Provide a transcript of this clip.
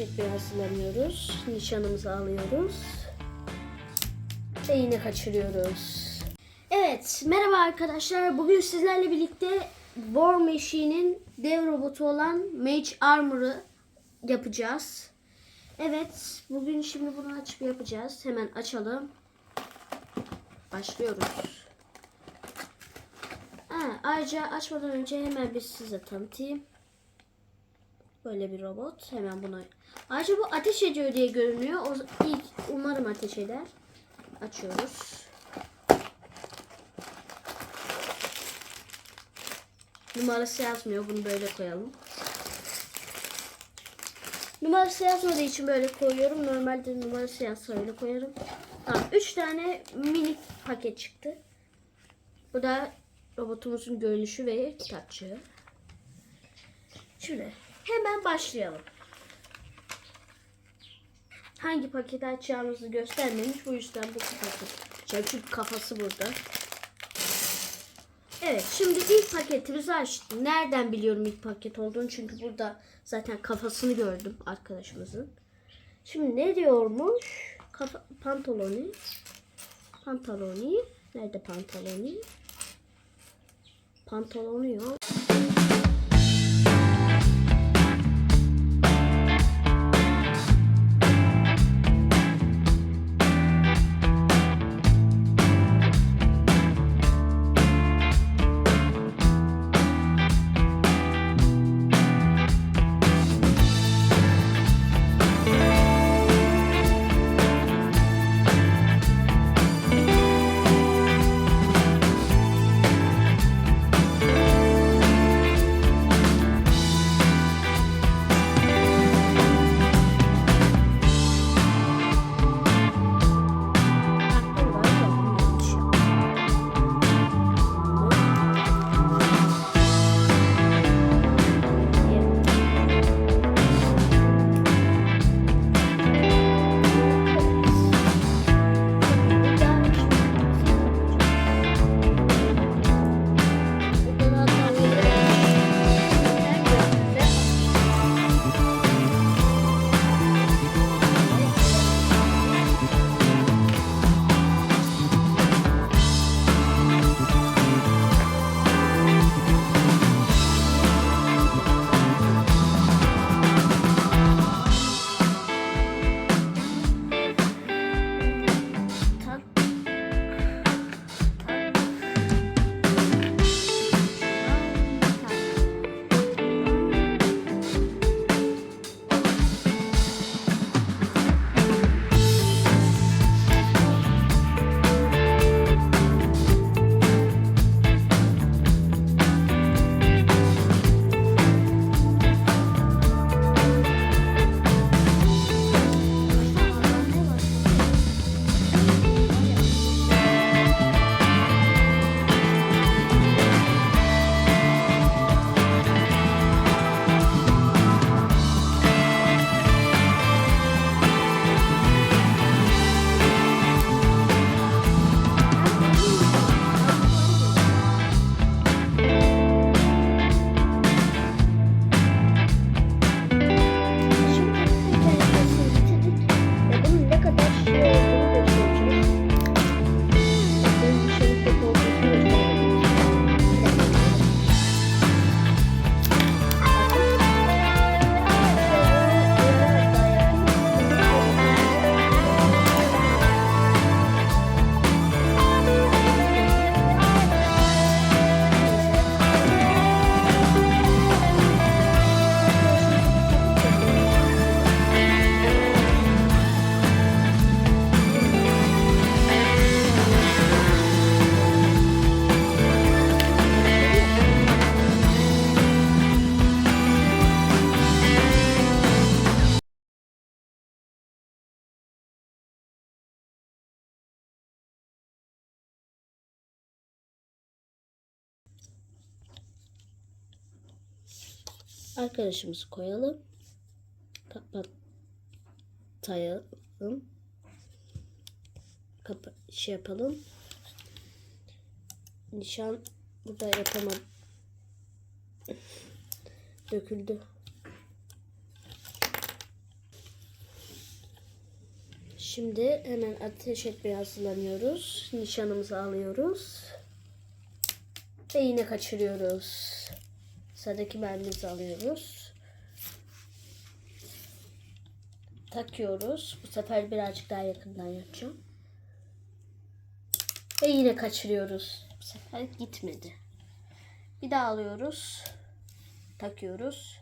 etmeye hazırlanıyoruz. Nişanımızı alıyoruz. Ve yine kaçırıyoruz. Evet, merhaba arkadaşlar. Bugün sizlerle birlikte War Machine'in dev robotu olan Mage Armor'ı yapacağız. Evet, bugün şimdi bunu açıp yapacağız. Hemen açalım. Başlıyoruz. Ha, ayrıca açmadan önce hemen bir size tanıtayım. Böyle bir robot. Hemen bunu. Ayrıca bu ateş ediyor diye görünüyor. O ilk umarım ateş eder. Açıyoruz. Numarası yazmıyor. Bunu böyle koyalım. Numarası yazmadığı için böyle koyuyorum. Normalde numarası yazsa öyle koyarım. Tamam. 3 tane minik paket çıktı. Bu da robotumuzun görünüşü ve kitapçığı. Şimdi hemen başlayalım. Hangi paketi açacağımızı göstermemiş. Bu yüzden bu paketi. Çünkü kafası burada. Evet şimdi ilk paketimizi açtık. Nereden biliyorum ilk paket olduğunu? Çünkü burada zaten kafasını gördüm arkadaşımızın. Şimdi ne diyormuş? Kafa, pantoloni. Pantoloni. Nerede pantoloni? Pantolonu yok. Arkadaşımızı koyalım. Kapatayalım. Kapa şey yapalım. Nişan burada yapamam. Döküldü. Şimdi hemen ateş etmeye hazırlanıyoruz. Nişanımızı alıyoruz. Ve yine kaçırıyoruz. Sıradaki mermimizi alıyoruz. Takıyoruz. Bu sefer birazcık daha yakından yapacağım. Ve yine kaçırıyoruz. Bu sefer gitmedi. Bir daha alıyoruz. Takıyoruz.